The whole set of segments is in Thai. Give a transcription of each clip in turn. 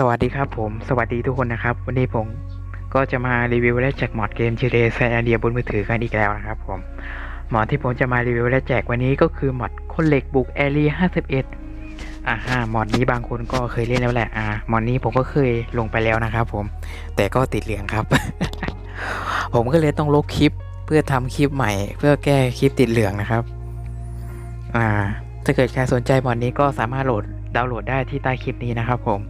สวัสดีครับผม สวัสดีทุกคนนะครับ วันนี้ผมก็จะมารีวิวและแจกมอดเกม GTA San Andreas บนมือถือกันอีกแล้วนะครับผมมอดที่ผมจะมารีวิวและแจกวันนี้ก็คือมอดคนเหล็กบุกแอรี51อ่าฮะมอดนี้บางคนก็เคยเล่นแล้วแหละอ่ามอดนี้ผมก็เคยลงไปแล้วนะครับผมแต่ก็ติดเหลืองครับ ผมก็เลยต้องลบคลิปเพื่อทำคลิปใหม่ เพื่อแก้คลิปติดเหลืองนะครับ อ่าถ้าเกิดใครสนใจมอดนี้ก็สามารถโหลด ดาวน์โหลดได้ที่ใต้คลิปนี้นะครับผม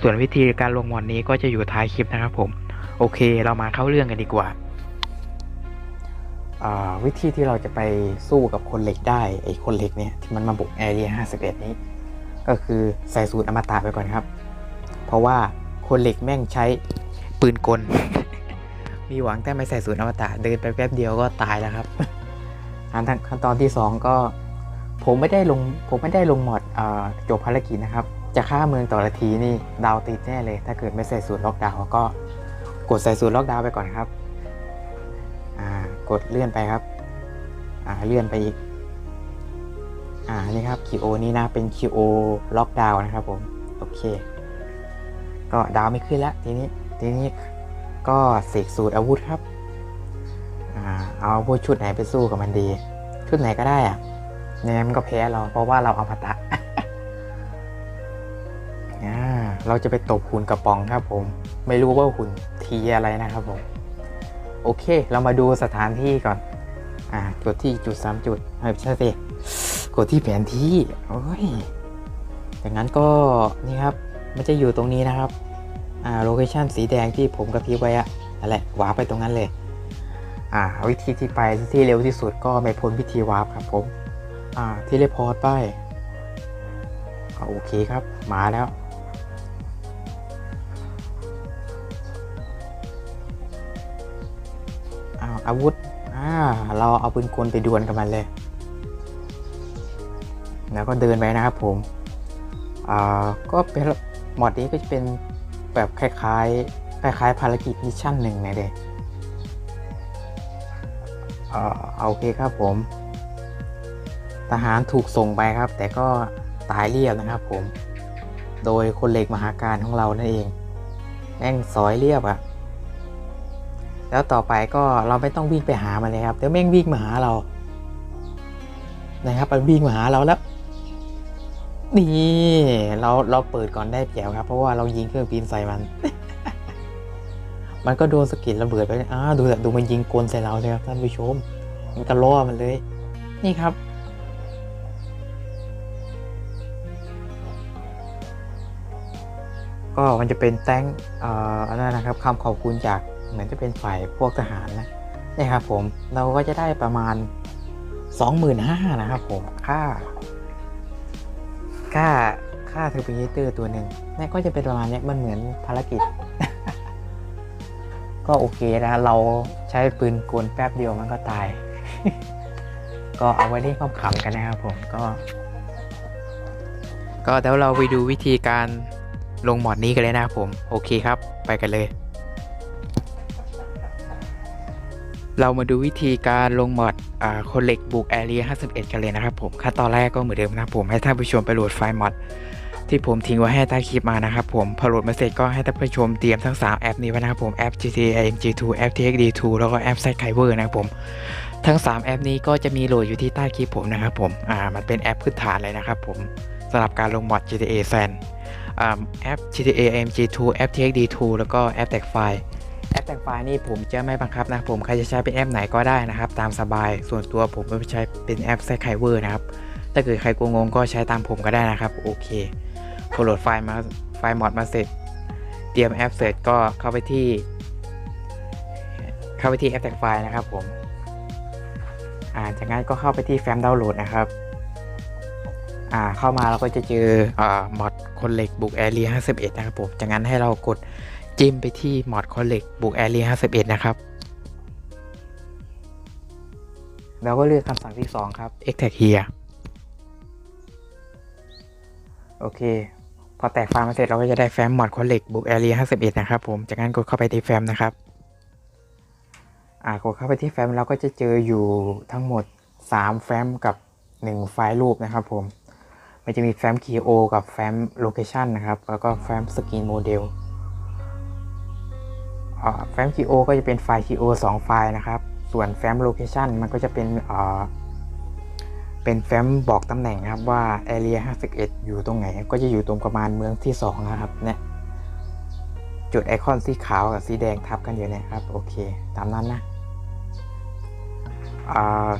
ส่วนวิธีการลงมอดนี้ก็จะอยู่ท้ายคลิปนะครับผม โอเค เรามาเข้าเรื่องกันดีกว่า วิธีที่เราจะไปสู้กับคนเหล็กได้ไอ้คนเหล็กเนี่ยที่มันมาบุกแอเรีย51 นี้ ก็คือใส่สูตรอมตะไปก่อนครับ เพราะว่าคนเหล็กแม่งใช้ปืนกล มีหวังแต่ไม่ใส่สูตรอมตะเดินไปแป๊บเดียวก็ตายแล้วครับทางขั้นตอนที่ 2 ก็ ผมไม่ได้ลงผมไม่ได้ลงหมดอาจบภารกิจนะครับ จะฆ่าเมืองต่อละทีนี่ดาวติดแน่เลย ถ้าเกิดไม่ใส่สูตรล็อกดาวก็กดใส่สูตรล็อกดาวไปก่อนครับอ่ากดเลื่อนไปครับอ่าเลื่อนไปอีกอ่านี่ครับ QO นี่นะเป็น QO ล็อกดาวนะครับผมโอเค ก็ดาวไม่ขึ้นแล้วทีนี้ทีนี้ก็เสกสูตรอาวุธครับอ่าเอาอาวุธชุดไหนไปสู้กับมันดี ชุดไหนก็ได้อะ ยังไงมันก็แพ้เรา เพราะว่าเราเอามตะเราจะไปตบหุ่นกระป๋องครับผม ไม่รู้ว่าหุ่นทีอะไรนะครับผม โอเค เรามาดูสถานที่ก่อน อ่ากดที่จุดสามจุดเฮ้ยไม่ใช่สิกดที่แผนที่โอ้ยอย่างนั้นก็นี่ครับมันจะอยู่ตรงนี้นะครับ อ่าโลเคชันสีแดงที่ผมกระพริบไว้อะนั่นแหละวาร์ปไปตรงนั้นเลย อ่า วิธีที่ไปที่เร็วที่สุดก็ไม่พ้นวิธีวาร์ปครับผม อ่าเทเลพอร์ตไปอโอเคครับ มาแล้ว อ้าวอาวุธ อ่า เราเอาปืนกลไปดวลกับมันเลย แล้วก็เดินไปนะครับผม อ่า ก็เป็นหมอดนี้ก็จะเป็นแบบคล้ายๆ คล้ายๆ ภารกิจมิชชั่นหนึ่งนะเด็กอ่าโอเคครับผม ทหารถูกส่งไปครับ แต่ก็ตายเรียบนะครับผม โดยคนเหล็กมหาการของเรานั่นเองแม่งสอยเรียบอะแล้วต่อไปก็เราไม่ต้องวิ่งไปหามันเลยครับเดี๋ยวแม่งวิ่งมาหาเรา นะครับมันวิ่งมาหาเราแล้วนี่เราเราเปิดก่อนได้เปรียบครับ เพราะว่าเรายิงเครื่องบินใส่มัน มันก็โดนสกิดระเบิดไปอ้าดูแต่ดูมันยิงกลใส่เราเลยครับท่านผู้ชม มันก็ล่อมันเลย นี่ครับ ก็มันจะเป็นแต้งเอ่ออันนั้นนะครับคำขอบคุณจากเหมือนจะเป็นฝ่ายพวกทหารนะนี่ครับผมเราก็จะได้ประมาณ 25,000นะครับผมค่า ค่าค่าเทอร์บิเตอร์ตัวหนึ่งนี่ก็จะเป็นประมาณเนี้ยมันเหมือนภารกิจ ก็โอเคนะ เราใช้ปืนกลแป๊บเดียวมันก็ตาย ก็เอาไว้เล่นความขำกันนะครับผมก็ ก็เดี๋ยวเราไปดูวิธีการ ลงหมอดนี้กันเลยนะครับผม โอเคครับ ไปกันเลย เรามาดูวิธีการลงหมอดอคนเหล็กบุกแอเรีย51 กันเลยนะครับผม ขั้นตอนแรกก็เหมือนเดิมนะครับผม ให้ท่านผู้ชมไปโหลดไฟล์มอดที่ผมทิ้งไว้ให้ใต้คลิปมานะครับผม พอโหลดมาเสร็จก็ให้ท่านผู้ชมเตรียมทั้ง 3 แอปนี้ไว้นะครับผม แอป GTA MG2 แอป TXD2 แล้วก็แอป Sidekiver นะครับผม ทั้ง 3 แอปนี้ก็จะมีโหลดอยู่ที่ใต้คลิปผมนะครับผม อ่า มันเป็นแอปพื้นฐานเลยนะครับผมสำหรับการลงมอด GTA San แอป GTA AMG2 แอป TXD2 แล้วก็แอปแตกไฟล์แอปแตกไฟล์นี่ผมจะไม่บังคับนะผมใครจะใช้เป็นแอปไหนก็ได้นะครับ ตามสบายส่วนตัวผมก็ใช้เป็นแอป s ซ k i v e r นะครับถ้าเกิดใครกลัวงงก็ใช้ตามผมก็ได้นะครับโอเคพอโหลดไฟล์มาไฟล์มอดมาเสร็จ เตรียมแอปเสร็จก็เข้าไปที่ เข้าไปที่แอปแตกไฟล์นะครับผมอ่าจากนั้นก็เข้าไปที่แฟ้มดาวน์โหลดนะครับ อ่าเข้ามาเราก็จะเจออ่ามอดคนเหล็กบุกแอเรีย51 นะครับผมจากนั้นให้เรากดจิ้มไปที่มอดคนเหล็กบุกแอเรีย51 นะครับแล้วก็เลือกคำสั่งที่ 2 ครับ extract here โอเค พอแตกไฟล์มาเสร็จเราก็จะได้แฟ้มมอดคนเหล็กบุกแอเรีย51 นะครับผมจากนั้นกดเข้าไปที่แฟ้มนะครับอ่ากดเข้าไปที่แฟ้มเราก็จะเจออยู่ทั้งหมด 3 แฟ้มกับ 1 ไฟล์รูปนะครับผม มันจะมีแฟ้ม KO กับแฟ้ม Location นะครับ แล้วก็แฟ้ม Screen Model แฟ้ม KO ก็จะเป็นไฟล์ KO 2 ไฟล์นะครับ ส่วนแฟ้ม Location มันก็จะเป็นเป็นแฟ้มบอกตำแหน่งนะครับว่า Area 51 อยู่ตรงไหน ก็จะอยู่ตรงประมาณเมืองที่ 2 นะครับเนี่ยจุดไอคอนสีขาวกับสีแดงทับกันอยู่เนี่ยครับ โอเค ตามนั้นนะ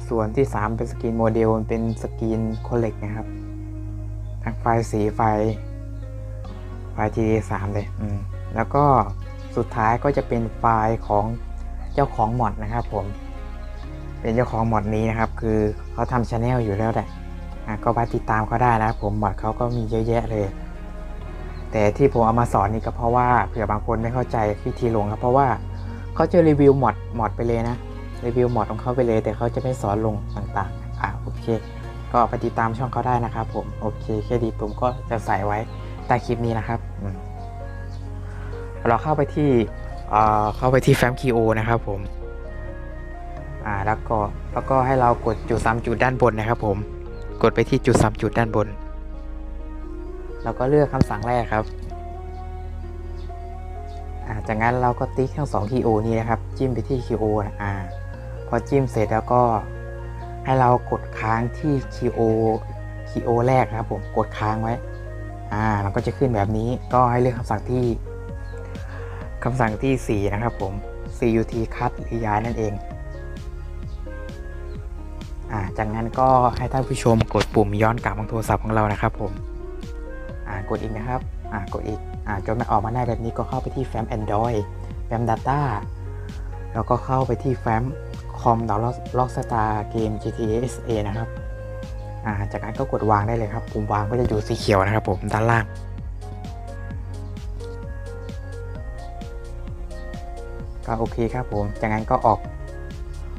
ส่วนที่ 3 เป็นสกรีนโมเดลเป็นสกรีนโคเล็กนะครับ ทั้งไฟสีไฟ ไฟ GD3 เลยอืมแล้วก็สุดท้ายก็จะเป็นไฟล์ของเจ้าของหมอดนะครับผม เป็นเจ้าของหมอดนี้นะครับ คือเขาทำชาแนลอยู่แล้วแหละอะก็ไปติดตามเขาได้นะครับผมหมอดเขาก็มีเยอะแยะเลย แต่ที่ผมเอามาสอนนี่ก็เพราะว่าเผื่อบางคนไม่เข้าใจวิธีลงครับ เพราะว่าเขาจะรีวิวหมอดมอดไปเลยนะรีวิวหมอดของเขาไปเลย แต่เขาจะไม่สอนลงต่างๆอ่าโอเค ก็ไปติดตามช่องเขาได้นะครับผมโอเคเครดิตผมก็จะใส่ไว้ใต้คลิปนี้นะครับเราเข้าไปที่เข้าไปที่แฟ้ม KO นะครับผมอ่าแล้วก็แล้วก็ให้เรากดจุดสามจุดด้านบนนะครับ ผมกดไปที่จุดสามจุดด้านบน แล้วก็เลือกคำสั่งแรกครับอ่าจากนั้นเราก็ติ๊กทั้งสอง KO นี้นะครับ จิ้มไปที่ KO นะอ่าพอจิ้มเสร็จแล้วก็ ให้เรากดค้างที่ KO KO แรกนะครับผมกดค้างไว้ อ่าเราก็จะขึ้นแบบนี้ก็ให้เลือกคำสั่งที่คำสั่งที่ 4 นะครับผม CUT cut หรือย้ายนั่นเอง อ่า จากนั้นก็ให้ท่านผู้ชมกดปุ่มย้อนกลับของโทรศัพท์ของเรานะครับผม อ่ากดอีกนะครับ อ่ากดอีก อ่าจนมันออกมาได้แบบนี้ก็เข้าไปที่แฟ้ม Android แฟ้ม Data แล้วก็เข้าไปที่แฟ้ม อมดาวน์ล็อกสตาร์เกม GTA SA นะครับาจากนั้นก็กดวางได้เลยครับ ปุ่มวางก็จะอยู่สีเขียวนะครับผมด้านล่าง ก็โอเคครับผมจากนั้นก็ออก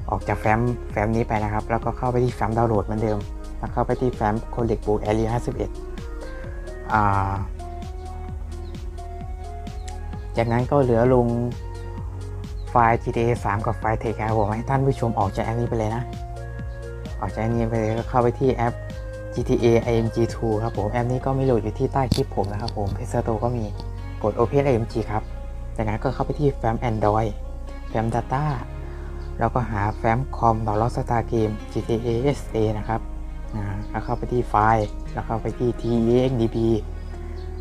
ออกจากแฟ้มแฟ้มนี้ไปนะครับ แล้วก็เข้าไปที่แฟ้มดาวน์โหลดเหมือนเดิม แล้วเข้าไปที่แฟ้ม Codec Book Area 51อ่าจากนั้นก็เหลือลง ไฟล์ GTA 3 กับไฟล์ Text ครับผมให้ท่านผู้ชมออกจากแอปนี้ไปเลยนะ ออกจากแอปนี้ไปเลยก็เข้าไปที่แอป GTA IMG 2 ครับผมแอปนี้ก็มีโหลดอยู่ที่ใต้คลิปผมนะครับผม Play Store ก็มีกด Open IMG ครับจากนั้นก็เข้าไปที่แฟ้ม Android แฟ้ม Data แล้วก็หาแฟ้มคอมดาวน์โหลดสตาร์เกม GTA SA นะครับอ่าแล้วเข้าไปที่ไฟล์แล้วเข้าไปที่ TEXDB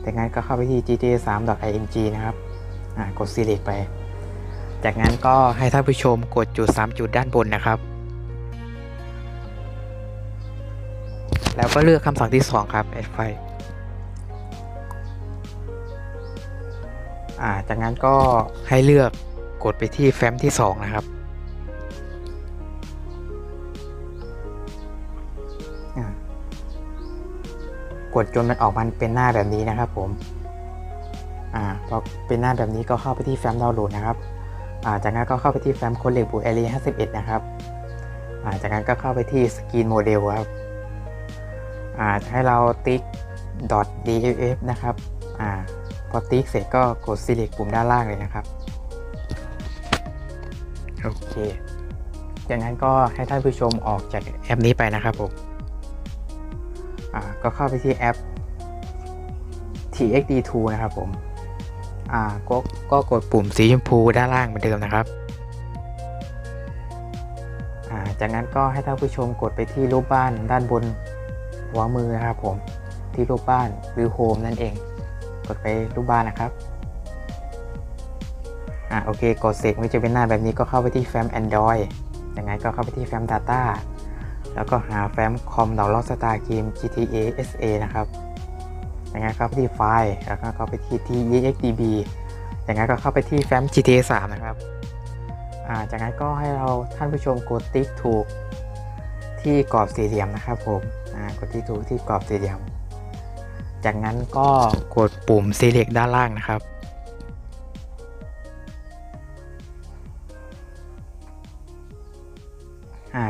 จากนั้นก็เข้าไปที่ GTA 3.img นะครับอ่ากด select ไป จากนั้นก็ให้ท่านผู้ชมกดจุด 3 จุดด้านบนนะครับ แล้วก็เลือกคำสั่งที่ 2 ครับ add file อ่าจากนั้นก็ให้เลือกกดไปที่แฟ้มที่ 2 นะครับกดจนมันออกมาเป็นหน้าแบบนี้นะครับผม อ่าพอเป็นหน้าแบบนี้ก็เข้าไปที่แฟ้มดาวน์โหลดนะครับ จากนั้นก็เข้าไปที่แฟ้มโคเล็กบูเอเรีย51 นะครับอ่าจากนั้นก็เข้าไปที่สกรีนโมเดลครับอ่าให้เราติ๊ก .dff นะครับอ่าพอติ๊กเสร็จก็กด select ปุ่มด้านล่างเลยนะครับ โอเค จากนั้นก็ให้ท่านผู้ชมออกจากแอปนี้ไปนะครับผมอ่าก็เข้าไปที่แอป TXD2 นะครับผม อ่าก็ก็กดปุ่มสีชมพูด้านล่างเหมือนเดิมนะครับอ่าจากนั้นก็ให้ท่านผู้ชมกดไปที่รูปบ้านด้านบนหัวมือนะครับผมที่รูปบ้านหรือโฮมนั่นเอง กดไปรูปบ้านนะครับอ่าโอเคกดเสร็จมันจะเป็นหน้าแบบนี้ก็เข้าไปที่แฟ้ม Android จากนั้นก็เข้าไปที่แฟ้ม Data แล้วก็หาแฟ้มคอมดาวน์โหลดสตาร์เกม GTA SA นะครับ จากนั้นเข้าไปที่ไฟล์แล้วก็เข้าไปที่ TEXDB จากนั้นก็เข้าไปที่แฟ้ม GTA 3 นะครับจากนั้นก็ให้เราท่านผู้ชมกดติ๊กถูกที่กรอบสี่เหลี่ยมนะครับผมกดที่ถูกที่กรอบสี่เหลี่ยม จากนั้นก็กดปุ่ม select ด้านล่างนะครับ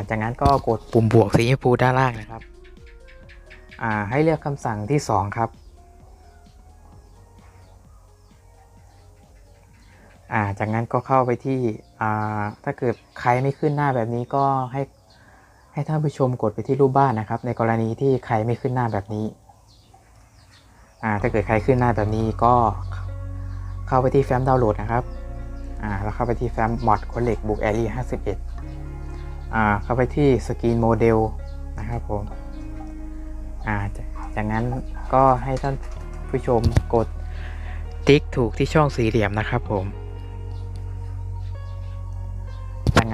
จากนั้นก็กดปุ่มบวกสีชมพูด้านล่างนะครับ ให้เลือกคำสั่งที่ 2 ครับ อ่าจากนั้นก็เข้าไปที่อ่าถ้าเกิดใครไม่ขึ้นหน้าแบบนี้ก็ให้ให้ท่านผู้ชมกดไปที่รูปบ้านนะครับ ในกรณีที่ใครไม่ขึ้นหน้าแบบนี้อ่าถ้าเกิดใครขึ้นหน้าแบบนี้ก็เข้าไปที่แฟ้มดาวน์โหลดนะครับอ่าแล้วเข้าไปที่แฟ้มมอดคนเหล็กบุกแอรี่51อ่าเข้าไปที่สกรีนโมเดลนะครับผมอ่าจากนั้นก็ให้ท่านผู้ชมกดติ๊กถูกที่ช่องสี่เหลี่ยมนะครับผม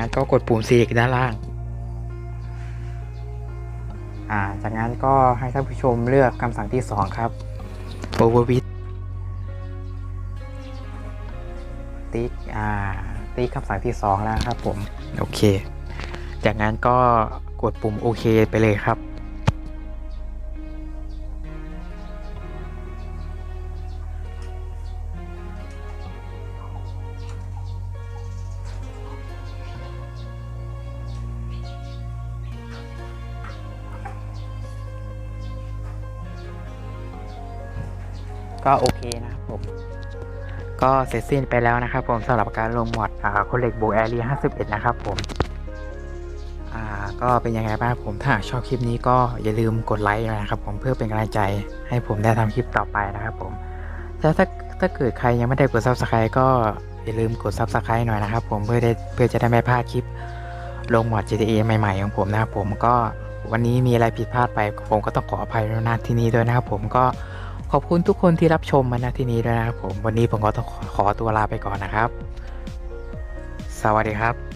นั้นก็กดปุ่ม select ด้านล่าง อ่า จากนั้นก็ให้ท่านผู้ชมเลือกคำสั่งที่ 2 ครับ overwith ติ๊ก อ่า ติ๊กคำสั่งที่ 2 แล้วครับผม โอเค จากนั้นก็กดปุ่มโอเคไปเลยครับ ก็โอเคนะครับผม ก็เสร็จสิ้นไปแล้วนะครับ ผมสำหรับการลงหมวดอ่าคนเหล็กโบแอรี51 นะครับผมอ่าก็เป็นยังไงบ้างผมถ้าชอบคลิปนี้ก็อย่าลืมกดไลค์นะครับ ผมเพื่อเป็นกำลังใจให้ผมได้ทำคลิปต่อไปนะครับผมแต่ถ้าถ้าเกิดใครยังไม่ได้กด subscribe ก็อย่าลืมกด subscribe หน่อยนะครับ ผมเพื่อได้เพื่อจะได้ไม่พลาดคลิปลงหมวด GTA ใหม่ๆของผมนะครับผมก็วันนี้มีอะไรผิดพลาดไปผมก็ต้องขออภัยณที่นี้ด้วยนะครับผมก็ ขอบคุณทุกคนที่รับชมมาณที่นี้ด้วยนะครับผม วันนี้ผมก็ต้องขอตัวลาไปก่อนนะครับ สวัสดีครับ